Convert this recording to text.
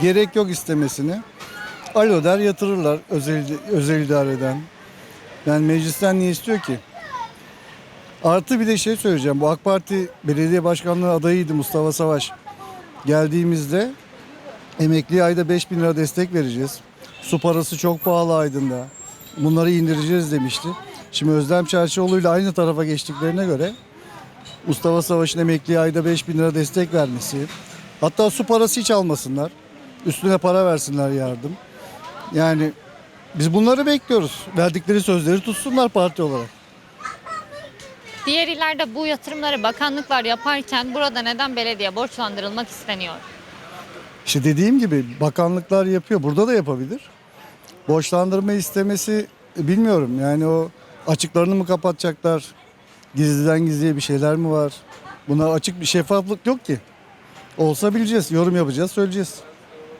gerek yok istemesini. Alo der yatırırlar özel, özel idareden. Yani meclisten niye istiyor ki? Artı bir de şey söyleyeceğim. Bu AK Parti belediye başkanlığı adayıydı Mustafa Savaş. Geldiğimizde emekliye ayda 5 bin lira destek vereceğiz. Su parası çok pahalı Aydın'da. Bunları indireceğiz demişti. Şimdi Özlem Çerçioğlu ile aynı tarafa geçtiklerine göre Mustafa Savaş'ın emekliye ayda 5 bin lira destek vermesi. Hatta su parası hiç almasınlar. Üstüne para versinler yardım. Yani biz bunları bekliyoruz. Verdikleri sözleri tutsunlar parti olarak. Diğer illerde bu yatırımları bakanlıklar yaparken burada neden belediye borçlandırılmak isteniyor? İşte dediğim gibi bakanlıklar yapıyor. Burada da yapabilir. Borçlandırma istemesi e, bilmiyorum. Yani o açıklarını mı kapatacaklar? Gizliden gizliye bir şeyler mi var? Buna açık bir şeffaflık yok ki. Olsa bileceğiz, yorum yapacağız, söyleyeceğiz.